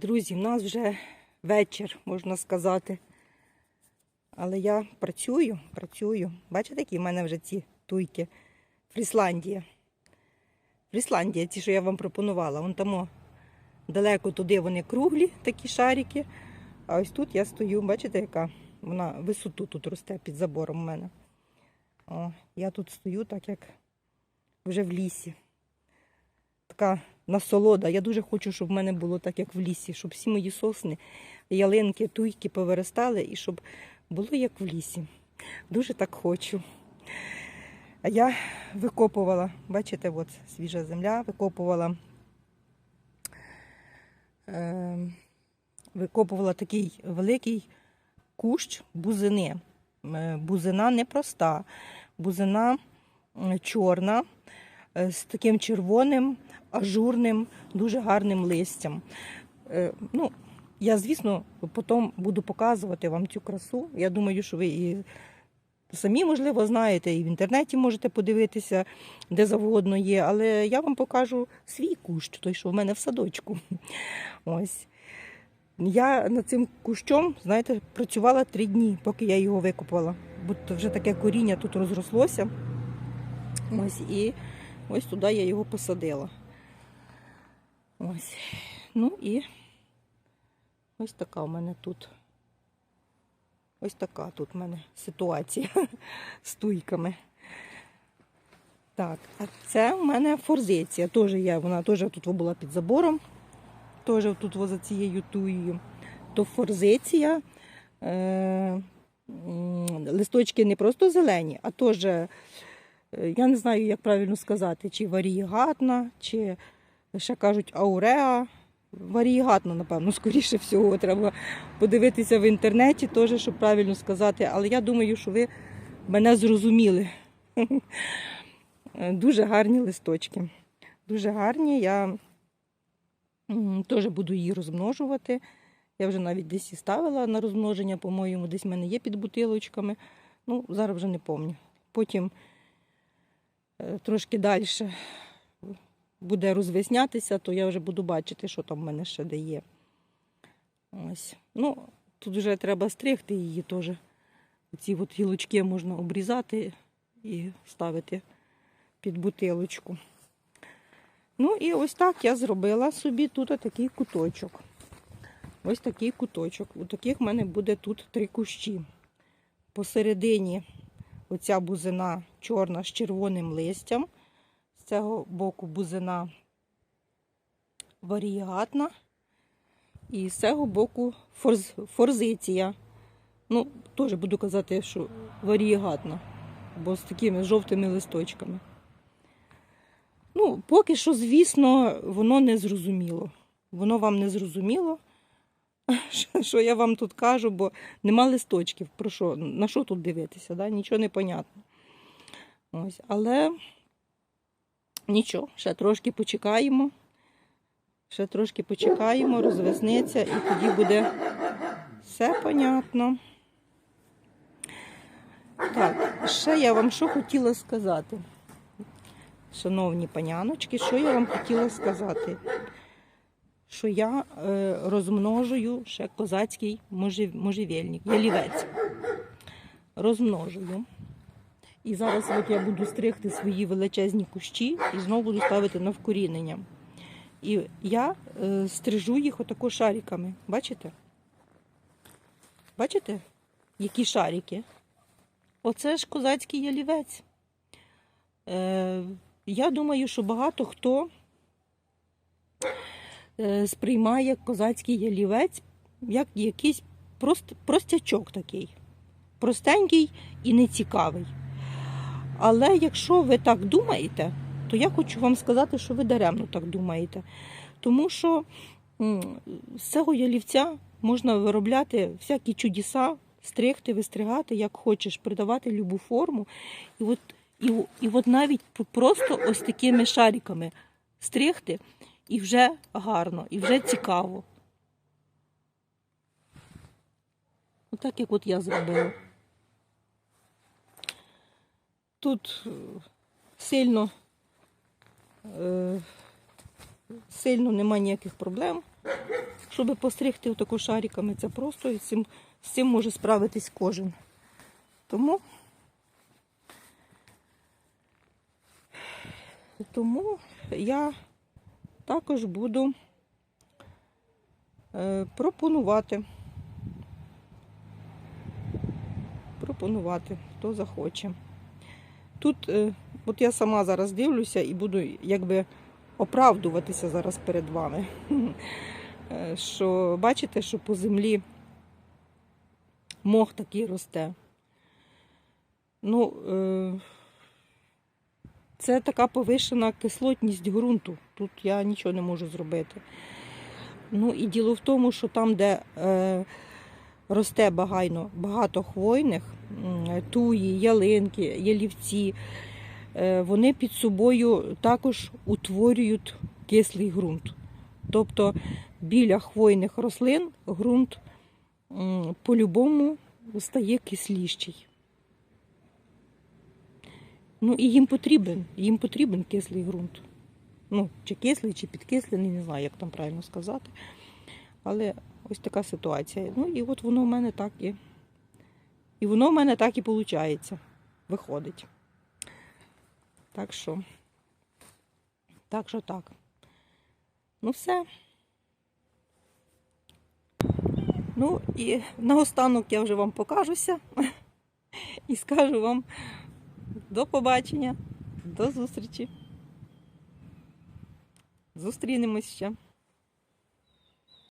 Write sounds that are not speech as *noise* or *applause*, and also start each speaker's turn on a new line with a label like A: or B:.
A: Друзі, в нас вже вечір, можна сказати. Але я працюю, працюю. Бачите, які в мене вже ці туйки? Фрісландія. Фрісландія, ті, що я вам пропонувала. Вон там далеко туди вони круглі, такі шарики. А ось тут я стою, бачите, яка вона висоту тут росте під забором у мене. О, я тут стою, так як вже в лісі. Така насолода. Я дуже хочу, щоб в мене було так, як в лісі, щоб всі мої сосни, ялинки, туйки повиростали і щоб було як в лісі. Дуже так хочу. Я викопувала, бачите, от свіжа земля, викопувала. Е, викопувала такий великий кущ бузини. Е, Бузина непроста, бузина чорна, з таким червоним, ажурним, дуже гарним листям. Е, Ну, я, звісно, потім буду показувати вам цю красу. Я думаю, що ви і самі, можливо, знаєте, і в інтернеті можете подивитися, де завгодно є. Але я вам покажу свій кущ, той, що в мене в садочку. *laughs* Ось. Я над цим кущом, знаєте, працювала три дні, поки я його викопала. Бо вже таке коріння тут розрослося. Ось і ось туди я його посадила. Ось. Ну і ось така у мене тут. Ось така тут у мене ситуація *laughs* з туйками. Так, а це у мене форзиція. Теж я, вона теж тут була під забором. Теж тут за цією туєю. То форзиція. Е, листочки не просто зелені, а теж, я не знаю, як правильно сказати, чи варієгатна, чи ще кажуть ауреа. Варієгатна, напевно, скоріше всього. Треба подивитися в інтернеті, теж, щоб правильно сказати. Але я думаю, що ви мене зрозуміли. *laughs* Дуже гарні листочки. Дуже гарні. Я теж буду її розмножувати. Я вже навіть десь і ставила на розмноження, по-моєму, десь в мене є під бутилочками. Ну, зараз вже не пам'ятаю. Потім трошки далі буде розвеснятися, то я вже буду бачити, що там в мене ще де є. Ось. Ну, тут вже треба стригти її теж. Ці от гілочки можна обрізати і ставити під бутилочку. Ну і ось так я зробила собі тут такий куточок. Ось такий куточок. У таких в мене буде тут три кущі. Посередині оця бузина чорна з червоним листям. З цього боку бузина варієгатна. І з цього боку форз, форзиція. Ну, теж буду казати, що варієгатна, бо з такими жовтими листочками. Ну, поки що, звісно, воно не зрозуміло. Воно вам не зрозуміло, *laughs* що- я вам тут кажу, бо нема листочків. Про що? На що тут дивитися? Да? Нічого не понятно. Ось, але нічого, ще трошки почекаємо. Ще трошки почекаємо, розвеснеться, і тоді буде все понятно. Так, ще я вам що хотіла сказати. Шановні паняночки, що я вам хотіла сказати? Що я е, розмножую ще козацький можжевельник, ялівець. Розмножую. І зараз от я буду стригти свої величезні кущі і знову буду ставити на вкорінення. І я е, стрижу їх отако шариками. Бачите? Бачите, які шарики? Оце ж козацький ялівець. Е, я думаю, що багато хто сприймає козацький ялівець як якийсь прост, простячок такий. Простенький і нецікавий. Але якщо ви так думаєте, то я хочу вам сказати, що ви даремно так думаєте. Тому що з цього ялівця можна виробляти всякі чудеса, стригти, вистригати, як хочеш, придавати любу форму. І от, і, і от навіть просто ось такими шариками стригти, і вже гарно, і вже цікаво. Отак, як от я зробила. Тут е, сильно, е, сильно нема ніяких проблем. щоб постригти отако шариками, це просто і з цим, з цим може справитись кожен. Тому, тому я також буду е, пропонувати. Пропонувати, хто захоче. Тут, е, от я сама зараз дивлюся і буду якби оправдуватися зараз перед вами. *laughs* Е, Що бачите, що по землі мох такий росте. Ну, це така повишена кислотність ґрунту. Тут я нічого не можу зробити. Ну і діло в тому, що там, де е, росте багайно, багато хвойних, туї, ялинки, ялівці, е, вони під собою також утворюють кислий ґрунт. Тобто біля хвойних рослин ґрунт по-любому стає кисліший. Ну і їм потрібен, їм потрібен кислий ґрунт. Ну, чи кислий, чи підкислений, не знаю, як там правильно сказати. Але ось така ситуація. Ну і от воно в мене так і. І воно в мене так і виходить. Виходить. Так що. Так що так. Ну все. Ну і наостанок я вже вам покажуся *laughs* і скажу вам до побачення, до зустрічі. Зустрінемось ще.